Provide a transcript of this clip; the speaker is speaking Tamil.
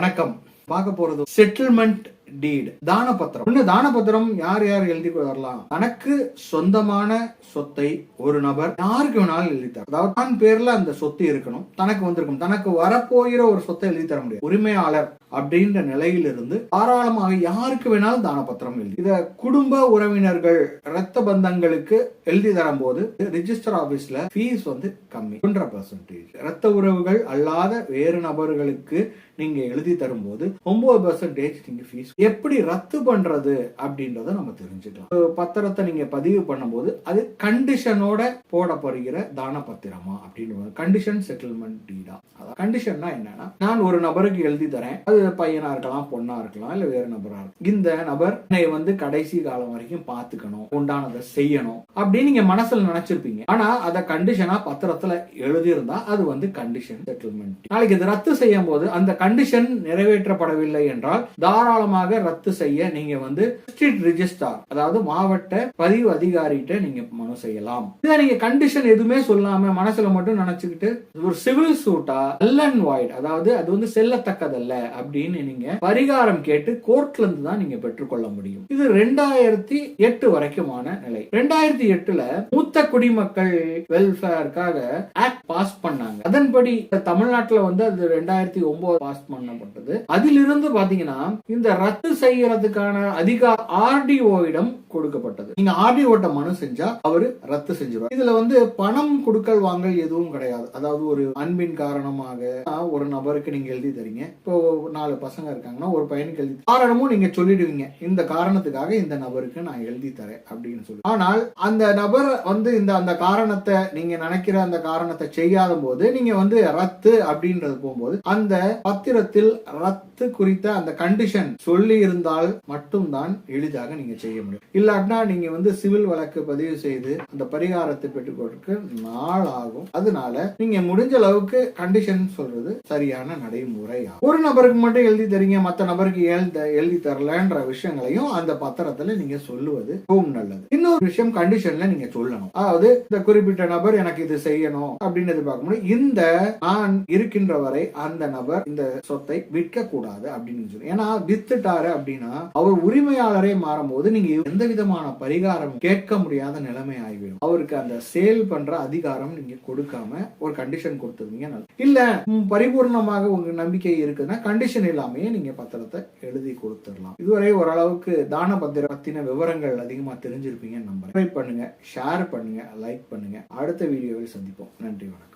வணக்கம். பார்க்க போறது செட்டில்மெண்ட் டீட் தான பத்திரம் ஒண்ணு தான பத்திரம் யார் யார் எழுதி வரலாம் தனக்கு சொந்தமான சொத்தை ஒரு நபர் யாருக்கு வேணாலும் எழுதி தர அதாவது தான் பேர்ல அந்த சொத்து இருக்கணும் தனக்கு வந்திருக்கும். தனக்கு வரப்போகிற ஒரு சொத்தை எழுதி தர முடியும். உரிமையாளர் அப்படின்ற நிலையிலிருந்து தாராளமாக யாருக்கு வேணாலும் தான பத்திரம் எழுதி. இத குடும்ப உறவினர்கள் இரத்த பந்தங்களுக்கு எழுதி தரும் போது ரிஜிஸ்டர் ஆபீஸ்ல ஃபீஸ் வந்து கம்மி. ஒன்றரை பர்சன்டேஜ் இரத்த உறவுகள் அல்லாத வேறு நபர்களுக்கு நீங்க எழுதி தரும்போது ஒன்பது பர்சன்டேஜ் நீங்க ஃபீஸ் எப்படி ரத்து பண்றது அப்படின்றத நம்ம தெரிஞ்சுக்கலாம். பத்திரத்தை நீங்க பதிவு பண்ணும்போது அது கண்டிஷனோட போடப்படுகிற தான பத்திரமா அப்படின்னு கண்டிஷன் செட்டில்மெண்ட் டீடா அதான். கண்டிஷன்னா என்னன்னா நான் ஒரு நபருக்கு எழுதி தரேன். அது பையனா இருக்கலாம் பொண்ணா இருக்கலாம் இல்ல வேற நபரா இருக்கலாம். இந்த நபர் என்னை வந்து கடைசி காலம் வரைக்கும் பாத்துக்கணும் உண்டானதை செய்யணும் அப்படின்னு நீங்க மனசுல நினைச்சிருப்பீங்க. ஆனா அதை கண்டிஷனா பத்திரத்துல எழுதியிருந்தா அது வந்து கண்டிஷன் செட்டில்மெண்ட் நாளைக்கு இது ரத்து செய்யும் போது அந்த கண்டிஷன் நிறைவேற்றப்படவில்லை என்றால் தாராளமாக ரத்து செய்ய நீங்க வந்து டிஸ்ட்ரிக்ட் ரிஜிஸ்டார் அதாவது மாவட்ட பதிவு அதிகாரிகிட்ட நீங்க மனு செய்யலாம். இதை நீங்க கண்டிஷன் எதுவுமே சொல்லாம மனசுல மட்டும் நினைச்சுக்கிட்டு ஒரு சிவில் சூட்டா நல் அண்ட் வாய்ட் அதாவது அது வந்து செல்லத்தக்கதல்ல அப்படின்னு நீங்க பரிகாரம் கேட்டு கோர்ட்ல இருந்து தான் நீங்க பெற்றுக்கொள்ள முடியும். இது ரெண்டாயிரத்தி எட்டு வரைக்குமான நிலை. ரெண்டாயிரத்தி எட்டுல மூத்த குடிமக்கள் வெல்ஃபேருக்காக ஆக்ட் பாஸ் பண்ணாங்க. அதன்படி தமிழ்நாட்டுல வந்து அது ரெண்டாயிரத்தி ஒன்பது பாஸ் பண்ணப்பட்டது. அதிலிருந்து பாத்தீங்கன்னா இந்த ரத்து செய்யறதுக்கான அதிகார ஆர்டிஓயிடம் கொடுக்கப்பட்டது. நீங்க ஆர்டிஓட்ட மனு செஞ்சா அவரு ரத்து செஞ்சிருவார். இதுல வந்து பணம் கொடுக்கல் வாங்கல் எதுவும் கிடையாது. அதாவது ஒரு அன்பின் காரணமாக ஒரு நபருக்கு நீங்க எழுதி தரீங்க. இப்போ நாலு பசங்க இருக்காங்கன்னா ஒரு பையனுக்கு எழுதி காரணமும் நீங்க சொல்லிடுவீங்க. இந்த காரணத்துக்காக இந்த நபருக்கு நான் எழுதி தரேன் அப்படின்னு சொல்லி. ஆனால் அந்த நபர் வந்து இந்த அந்த காரணத்தை நீங்க நினைக்கிற அந்த காரணத்தை செய்யாத போது நீங்க வந்து ரத்து அப்படின்றது போகும்போது அந்த பத்திரத்தில் ரத்து குறித்த அந்த கண்டிஷன் சொல்லி இருந்தால் மட்டும்தான் எளிதாக நீங்க செய்ய முடியும். இல்லாட்டினா நீங்க வந்து சிவில் வழக்கு பதிவு செய்து அந்த பரிகாரத்தை பெற்றுக்கொடுக்க நாள் ஆகும். அதனால நீங்க முடிஞ்ச அளவுக்கு கண்டிஷன் சொல்றது சரியான நடைமுறை ஒரு நபருக்கு மட்டும் எழுதி தரீங்க மற்ற நபருக்கு எழுதி தரலன்ற விஷயங்களையும் அந்த பத்திரத்துல நீங்க சொல்லுவது ரொம்ப நல்லது. இன்னொரு விஷயம் கண்டிஷன்ல நீங்க சொல்லணும். அதாவது இந்த குறிப்பிட்ட நபர் எனக்கு இது செய்யணும் அப்படின்னு எதிர்பார்க்க முடியும் இந்த நான் இருக்கின்ற வரை அந்த நபர் இந்த சொத்தை விற்க கூடாது அப்படின்னு சொல்லி. ஏன்னா வித்துட்டாரு அப்படின்னா அவர் உரிமையாளரே மாறும்போது நீங்க எந்த விதமான பரிகாரம் கேட்க முடியாத நிலைமை ஆகிவிடும். அவருக்கு அந்த சேல் பண்ற அதிகாரம் நீங்க கொடுக்காம ஒரு கண்டிஷன் கொடுத்துருவீங்க இல்ல பரிபூர்ணமாக உங்க நம்பிக்கை இருக்குன்னா கண்டிஷன் இல்லாமயே நீங்க பத்திரத்தை எழுதி கொடுத்துடலாம். இதுவரை ஓரளவுக்கு தான பத்திர பத்தின விவரங்கள் அதிகமா தெரிஞ்சிருப்பீங்கன்னு நம்புறேன். ட்ரை பண்ணுங்க ஷேர் பண்ணுங்க. லைக் பண்ணுங்க. அடுத்த வீடியோவில் சந்திப்போம். நன்றி வணக்கம்.